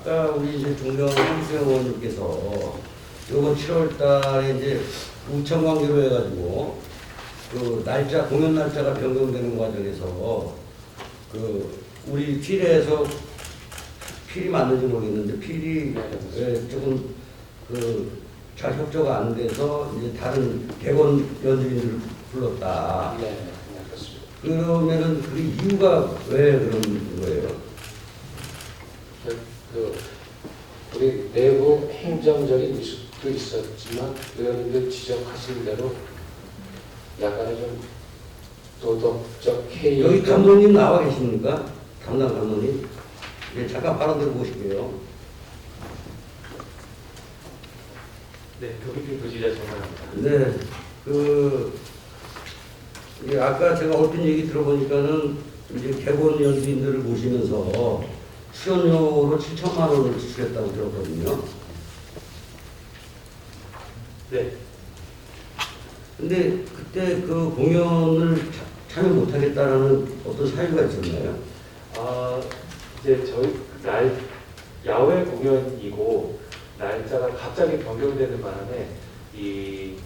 아까 우리 이제 종경 홍수영 의원님께서 요번 7월 달에 이제 우천 관계로 해가지고 그 날짜, 공연 날짜가 변경되는 과정에서 그 우리 필에서 필이 맞는지 모르겠는데 필이 네, 예, 조금 그 잘 협조가 안 돼서 이제 다른 대원 연주인들을 불렀다. 네, 네, 그렇습니다. 그러면은 그 이유가 왜 그런 거예요? 그, 그 우리 내부 행정적인 미숙도 있었지만 의원님들 지적하신 대로 약간의 좀 도덕적 해이 여기 감독님 나와 계십니까? 담당 감독님? 예, 잠깐 바로 들어보실게요. 네, 도비필 부지자 전화합니다. 네, 그, 아까 제가 얼핏 얘기 들어보니까는 이제 개본 연주인들을 모시면서 수연료로 7천만 원을 지출했다고 들었거든요. 네, 근데 그때 그 공연을 차- 참여 못하겠다라는 어떤 사유가 있었나요? 아 이제 저희 날 야외 공연이고 날짜가 갑자기 변경되는 바람에 이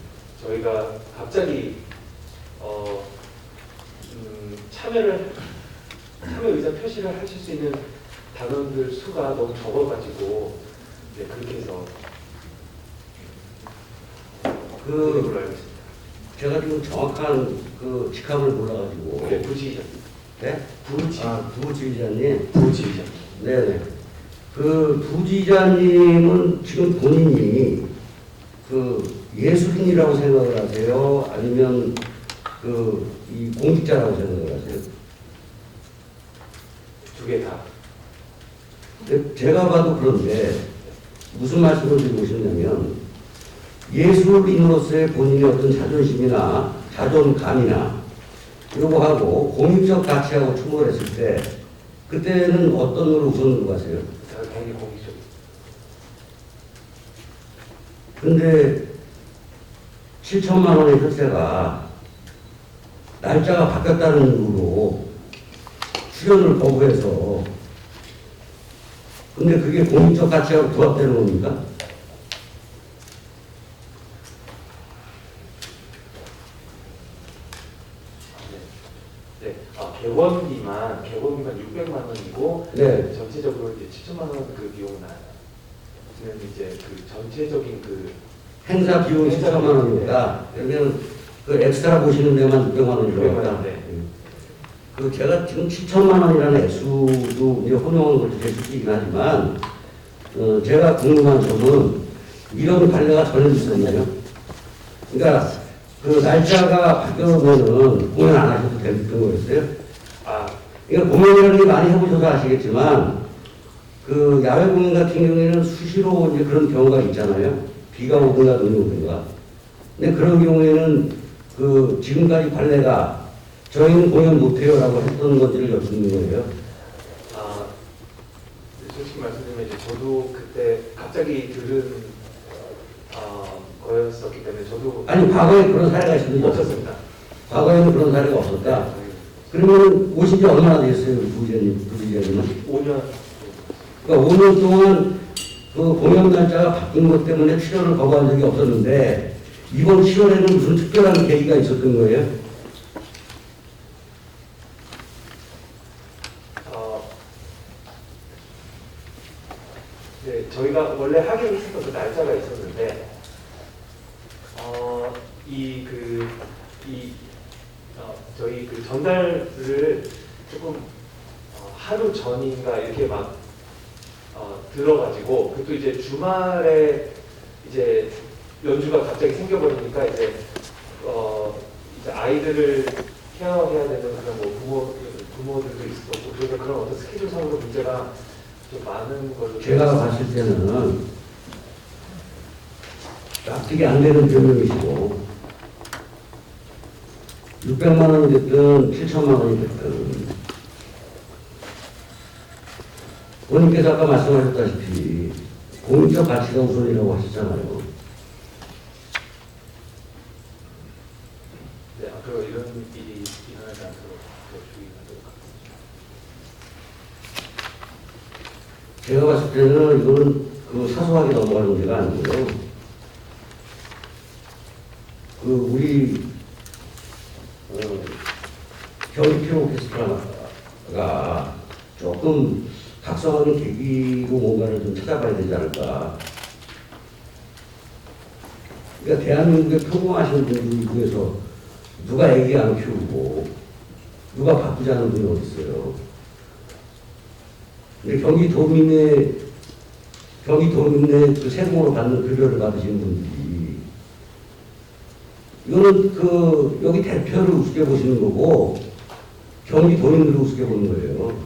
저희가 갑자기 어 음, 참여를 참여 의사 표시를 하실 수 있는 단원들 수가 너무 적어가지고 이제 그렇게 해서 그, 걸로 알고 있습니다. 제가 지금 정확한 그 직함을 몰라가지고. 네, 부지휘자, 네? 부지, 아, 부지휘자님. 부지휘자. 네네. 그 부지자님은 지금 본인이 그 예술인이라고 생각을 하세요? 아니면 그 이 공직자라고 생각을 하세요? 두 개 다. 제가 봐도 그런데 무슨 말씀을 드리고 싶냐면 예술인으로서의 본인의 어떤 자존심이나 자존감이나 거 하고 공익적 가치하고 충돌했을 때 그때는 어떤 걸 우선으로 가세요? 당연히 공익적. 근데 7천만 원의 혈세가 날짜가 바뀌었다는 이유로 출연을 거부해서 근데 그게 공익적 가치하고 부합되는 겁니까? 네. 아, 개원비만, 개원비만 600만 원이고, 네. 전체적으로 이제 7천만 원 그 비용은 이제 그 전체적인 그, 행사 비용이 7천만 원입니다. 그러면 그 엑스트라 보시는 데만 600만 원이 600만 들어간 그 제가 지금 7천만 원이라는 액수도 이제 혼용한 것도 될수 있긴 하지만 어, 제가 궁금한 점은 이런 관례가 전혀 있었나요? 그러니까 그 날짜가 바뀌어면은 공연 안 하셔도 되는 거였어요? 아, 공연이라는 게 많이 해보셔서 아시겠지만 그 야외 공연 같은 경우에는 수시로 이제 그런 경우가 있잖아요. 비가 오거나 눈이 오거나. 근데 그런 경우에는 그 지금까지 관례가 저희는 공연 못해요라고 했던 건지를 여쭙는 거예요. 아, 솔직히 말씀드리면 이제 저도 그때 갑자기 들은 어, 거였었기 때문에 저도 아니 과거에 그런 사례가 있습니다. 없었습니다. 과거에는 그런 사례가 없었다. 그러면 오신 지 얼마나 됐어요, 부지장님, 부지장님은? 5년 그러니까 5년 동안 그 공연 날짜가 바뀐 것 때문에 출연을 거부한 적이 없었는데 이번 7월에는 무슨 특별한 계기가 있었던 거예요? 어, 네, 저희가 원래 하기로 했었던 그 날짜가 있었는데, 어, 이 그, 이, 어, 저희 그 전달을 조금 어, 하루 전인가 이렇게 막 어, 들어가지고, 그것도 이제 주말에 이제 연주가 갑자기 생겨버리니까 이제, 어, 이제 아이들을 케어해야 되는 그런 뭐 부모, 부모들도 있었고, 그래서 그런 어떤 스케줄상으로 문제가. 제가 봤을 때는 납득이 안 되는 변명이시고 600만 원이 됐든 7천만 원이 됐든 본인께서 아까 말씀하셨다시피 공익적 가치가 우선이라고 하셨잖아요. 네, 앞으로 이런 일이 일어나지 않도록 더 주의하도록 제가 봤을 때는 이거는 그 사소하게 넘어가는 문제가 아니고요. 그 우리 어, 경기피로 오케스트라가 조금 각성하는 계기로 뭔가를 좀 찾아봐야 되지 않을까. 그러니까 대한민국에 평범하신 분들 중에서 누가 애기 안 키우고 누가 바쁘지 않은 분이 어디 있어요. 근데 경기 도민의 경기 도민의 그 세금으로 받는 급여를 받으시는 분들이 이거는 그 여기 대표를 우습게 보시는 거고 경기 도민들을 우습게 보는 거예요.